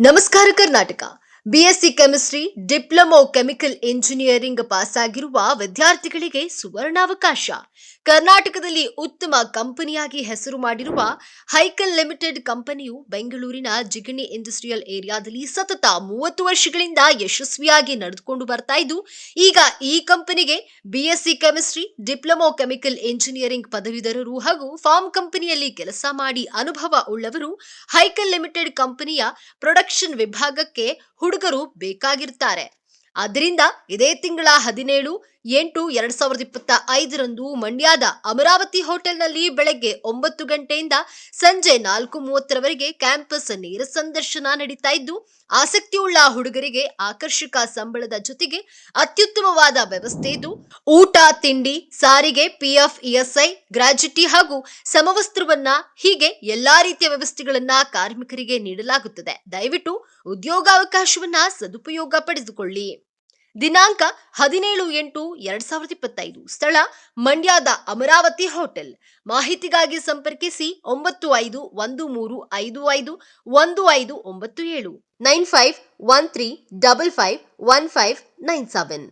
ನಮಸ್ಕಾರ Karnataka BSc chemistry diploma chemical engineering pass ಆಗಿರುವ ವಿದ್ಯಾರ್ಥಿಗಳಿಗೆ ಸುವರ್ಣಾವಕಾಶ. ಕರ್ನಾಟಕದಲ್ಲಿ ಉತ್ತಮ ಕಂಪನಿಯಾಗಿ ಹೆಸರು ಮಾಡಿರುವ ಹೈಕಲ್ ಲಿಮಿಟೆಡ್ ಕಂಪನಿಯು ಬೆಂಗಳೂರಿನ ಜಿಗಣಿ ಇಂಡಸ್ಟ್ರಿಯಲ್ ಏರಿಯಾದಲ್ಲಿ ಸತತ ಮೂವತ್ತು ವರ್ಷಗಳಿಂದ ಯಶಸ್ವಿಯಾಗಿ ನಡೆದುಕೊಂಡು ಬರ್ತಾ ಇದ್ದು, ಈಗ ಈ ಕಂಪನಿಗೆ BSc chemistry diploma chemical engineering ಪದವೀಧರರು ಹಾಗೂ ಫಾರ್ಮ್ ಕಂಪನಿಯಲ್ಲಿ ಕೆಲಸ ಮಾಡಿ ಅನುಭವ ಉಳ್ಳವರು ಹೈಕಲ್ ಲಿಮಿಟೆಡ್ ಕಂಪನಿಯ ಪ್ರೊಡಕ್ಷನ್ ವಿಭಾಗಕ್ಕೆ ಹುಡುಗರು ಬೇಕಾಗಿರ್ತಾರೆ. ಆದ್ರಿಂದ ಇದೇ ತಿಂಗಳ ಹದಿನೇಳು ಎಂಟು ಎರಡ್ ಸಾವಿರದ ಇಪ್ಪತ್ತ ಐದರಂದು ಮಂಡ್ಯದ ಅಮರಾವತಿ ಹೋಟೆಲ್ನಲ್ಲಿ ಬೆಳಗ್ಗೆ ಒಂಬತ್ತು ಗಂಟೆಯಿಂದ ಸಂಜೆ ನಾಲ್ಕು ಮೂವತ್ತರವರೆಗೆ ಕ್ಯಾಂಪಸ್ ನೇರ ಸಂದರ್ಶನ ನಡೀತಾ ಇದ್ದು, ಆಸಕ್ತಿಯುಳ್ಳ ಹುಡುಗರಿಗೆ ಆಕರ್ಷಕ ಸಂಬಳದ ಜೊತೆಗೆ ಅತ್ಯುತ್ತಮವಾದ ವ್ಯವಸ್ಥೆ ಇದ್ದು, ಊಟ, ತಿಂಡಿ, ಸಾರಿಗೆ, ಪಿಎಫ್, ಇಎಸ್ಐ, ಗ್ರಾಜ್ಯುಟಿ ಹಾಗೂ ಸಮವಸ್ತ್ರವನ್ನ ಹೀಗೆ ಎಲ್ಲಾ ರೀತಿಯ ವ್ಯವಸ್ಥೆಗಳನ್ನ ಕಾರ್ಮಿಕರಿಗೆ ನೀಡಲಾಗುತ್ತದೆ. ದಯವಿಟ್ಟು ಉದ್ಯೋಗಾವಕಾಶವನ್ನ ಸದುಪಯೋಗ ದಿನಾಂಕ ಹದಿನೇಳು ಎಂಟು ಎರಡ್ ಸಾವಿರದ ಇಪ್ಪತ್ತೈದು. ಸ್ಥಳ ಮಂಡ್ಯದ ಅಮರಾವತಿ ಹೋಟೆಲ್. ಮಾಹಿತಿಗಾಗಿ ಸಂಪರ್ಕಿಸಿ ಒಂಬತ್ತು ಐದು ಒಂದು ಮೂರು ಐದು ಐದು ಒಂದು ಐದು ಒಂಬತ್ತು ಏಳು. Nine five one three double five one five nine seven.